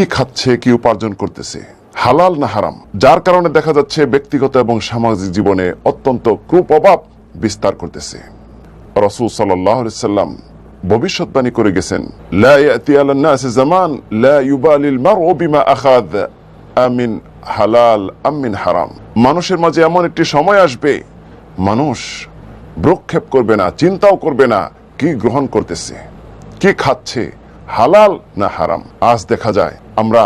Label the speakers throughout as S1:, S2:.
S1: কি খাচ্ছে, কি উপার্জন করতেছে? হালাল না হারাম? যার কারণে দেখা যাচ্ছে ব্যক্তিগত এবং সামাজিক জীবনে অত্যন্ত কুপ্রভাব বিস্তার করতেছে। রসুল সাল্লাম ভবিষ্যৎবাণী করে গেছেন জামান আমিন হালাল, আমিন হারাম। মানুষের মাঝে এমন একটি সময় আসবে, মানুষ ভ্রক্ষেপ করবে না, চিন্তাও করবে না, কি গ্রহণ করতেছে, কি খাচ্ছে হালাল না হারাম? আজ দেখা যায়, আমরা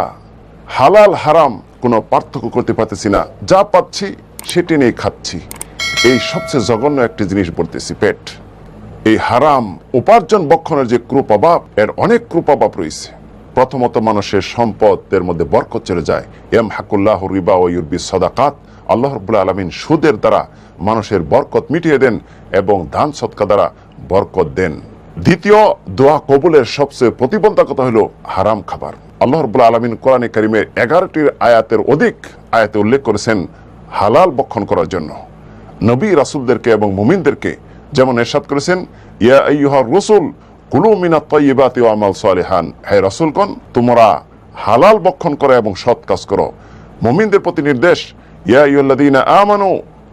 S1: হালাল হারাম কোনো পার্থক্য করতে পারতেছি না। যা পাচ্ছি, সেটি নিয়ে খাচ্ছি। এই সবচেয়ে জঘন্য একটি জিনিস বলতেছি, পেট। এই হারাম উপার্জন বক্ষণের যে ক্রুপ্রভাব এর অনেক ক্রুপ্রভাব রয়েছে। প্রথমত মানুষের সম্পদের মধ্যে বরকত চলে যায়। এম হাকুল্লাহ রিবা ও ইউরবি সদাকাত। আল্লাহ রবুল্লা আলমিন সুদের দ্বারা মানুষের বরকত মিটিয়ে দেন এবং দান সৎকা দ্বারা বরকত দেন। দ্বিতীয় দোয়া কবুলের সবচেয়ে প্রতিবন্ধকতা হলো হারাম খাবার। আল্লাহ রবুল্লা আলমিন কোরআনে করিমের এগারোটির আয়াতের অধিক আয়াতে উল্লেখ করেছেন হালাল বক্ষণ করার জন্য। নবী রাসুলদেরকে এবং মুমিনদেরকে যেমন এরশাদ করেছেন, ইয়া রসুল কুলু মিনা তৈবাতি আমাল সালেহান। হে রাসুলগণ, তোমরা হালাল বক্ষণ করো এবং সৎ কাজ করো। মুমিনদের প্রতি নির্দেশ, ইয়া আইয়ুল্লাযীনা আমানু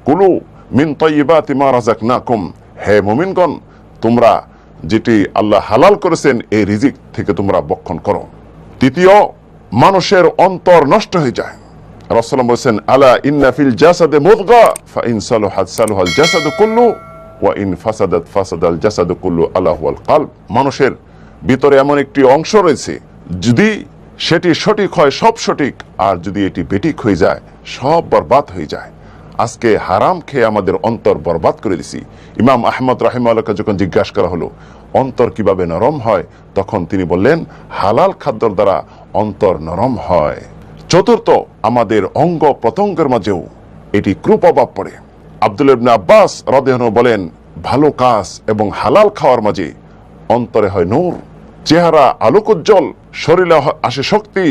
S1: কুলু মিন তৈবাতি মা রাযাকনাকুম। হে মুমিনগণ, তোমরা যেটি আল্লাহ হালাল করেছেন, এই রিজিক থেকে তোমরা বক্ষণ করো। তৃতীয়, মানুষের অন্তর নষ্ট হয়ে যায়। রাসূলুল্লাহ বলেছেন, আলা ইন্না ফিল জাসাদে মুদগা, ফা ইন সালুহাত সালুহাল জাসাদু কুল্লু, ওয়া ইন ফাসাদাত ফাসাদাল জাসাদু কুল্লু আলা হুয়াল কালব। মানুষের ভিতরে এমন একটি অংশ রয়েছে, যদি সেটি সঠিক হয়, সব সঠিক, আর যদি এটি বেটিক হয়ে যায়, সব বরবাদ হয়ে যায়। আজকে হারাম খেয়ে আমাদের অন্তর বরবাদ করে দিছি। ইমাম আহমদ রাহিমাল্লাহকে যখন জিজ্ঞাসা করা হলো, অন্তর কীভাবে নরম হয়? তখন তিনি বললেন, হালাল খাদ্যর দ্বারা অন্তর নরম হয়। চতুর্থ, আমাদের অঙ্গ প্রত্যঙ্গের মাঝেও এটি ক্রুপ্রভাব পড়ে। আব্দুল আব্বাস রদেহন বলেন, ভালো কাজ এবং হালাল খাওয়ার মাঝে অন্তরে হয় নূর। চেহারা আলোকোজ্জ্বল, শরীরে আসে শক্তি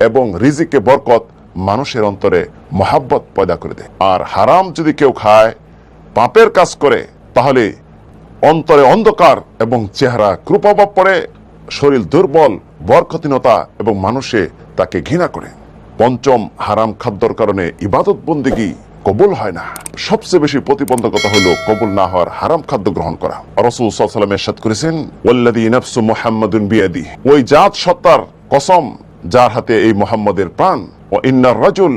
S1: এবং রিজিকে বরকত। মানুষের অন্তরে মহাব্বত পয়দা করে দেয়। আর হারাম যদি কেউ খায়, পাপের কাজ করে, তাহলে অন্তরে অন্ধকার এবং চেহারা ক্রুপ্রভাব পড়ে, শরীর দুর্বল, বরকতিনতা এবং মানুষে তাকে ঘৃণা করে। পঞ্চম হারাম খাদ্যর কারণে ইবাদত বন্দিগি কবুল হয় না। সবচেয়ে বেশি প্রতিবন্ধকতা হলো কবুল না হওয়ার হারাম খাদ্য গ্রহণ করা। রসুল সাল্লাম এরশাদ করেছেন, ওয়াল্লাযী নাফসু মুহাম্মাদুন বিয়াদি ওই জাত সত্তার কসম যার হাতে এই মোহাম্মদের প্রাণ। ও ইন্নার রাজুল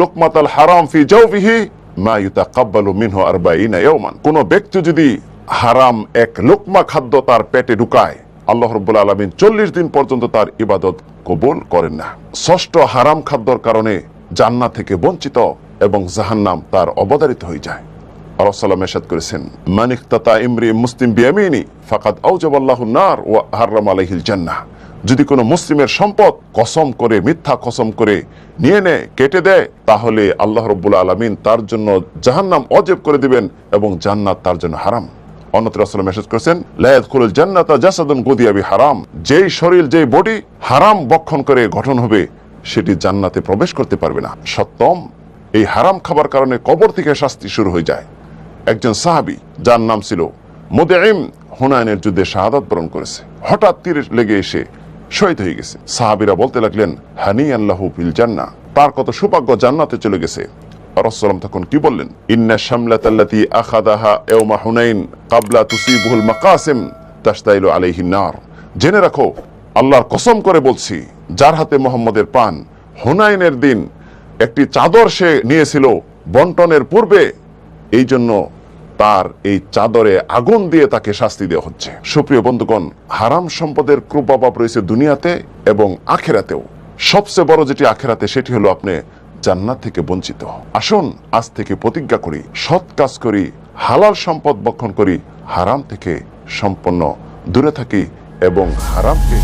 S1: লুকমাতাল হারাম ফি জাওফিহি মা ইউতাকাব্বালু মিনহু আরবাঈনা ইয়াওমান। কোন ব্যক্তি যদি হারাম এক লোকমা খাদ্য তার পেটে ঢুকায়, আল্লাহ রব্বুল আলমিন চল্লিশ দিন পর্যন্ত তার ইবাদত কবুল করেন না। ষষ্ঠ হারাম খাদ্যর কারণে জান্নাত থেকে বঞ্চিত এবং জাহান্নাম তার অবতারিত হয়ে যায়। আলাইসাল্লাম এরশাদ করেছেন মানিক তাতা ইমরি মুসলিম বিয়ামিনী, ফাকাদ আউজাবাল্লাহু নার ও হাররাম আলাইহিল জান্নাহ। যদি কোনো মুসলিমের সম্পদ কসম করে, মিথ্যা কসম করে নিয়ে নেয়, কেটে দেয়, তাহলে আল্লাহ রব্বুল আলমিন তার জন্য জাহান্নাম অজেব করে দিবেন এবং জান্নাত তার জন্য হারাম। অন্যত্র আসলে মেসেজ করেছেন লায়াত খুলুল জান্নাতা জাসাদুন গুদিয়াবি হারাম। যেই শরীর, যেই বডি হারাম বক্ষণ করে গঠন হবে, সেটি জান্নাতে প্রবেশ করতে পারবে না। সপ্তম এই হারাম খাবার কারণে কবর থেকে শাস্তি শুরু হয়ে যায়। একজন সাহাবি, যার নাম ছিল মুদেইম হুনায়নের যুদ্ধে শাহাদাত বরণ করেছে। হঠাৎ তীর লেগে এসে শহীদ হয়ে গেছে। সাহাবিরা বলতে লাগলেন হানি আল্লাহ ফিল জান্না। তার কত সৌভাগ্য জান্নাতে চলে গেছে। রসলাম তখন কি বললেন? ইন্না শামলাতাল্লাতি আখাদাহা ইয়াউমা হুনাইন কাবলা তুসিবুল মাকাসিম তাশতাইলু আলাইহি নার। জেনে রাখো, আল্লাহর কসম করে বলছি, যার হাতে মোহাম্মদের প্রাণ, হুনাইনের দিন একটি চাদর সে নিয়েছিল বন্টনের পূর্বে। এই জন্য তার এই চাদরে আগুন দিয়ে তাকে শাস্তি দেওয়া হচ্ছে। সুপ্রিয় বন্ধুগণ, হারাম সম্পদের ক্রুপ্রভাব রয়েছে দুনিয়াতে এবং আখেরাতেও। সবচেয়ে বড় যেটি আখেরাতে, সেটি হলো আপনি জান্নাত থেকে বঞ্চিত। আসুন, আজ থেকে প্রতিজ্ঞা করি, সৎ কাজ করি, হালাল সম্পদ বক্ষণ করি, হারাম থেকে সম্পন্ন দূরে থাকি এবং হারামকে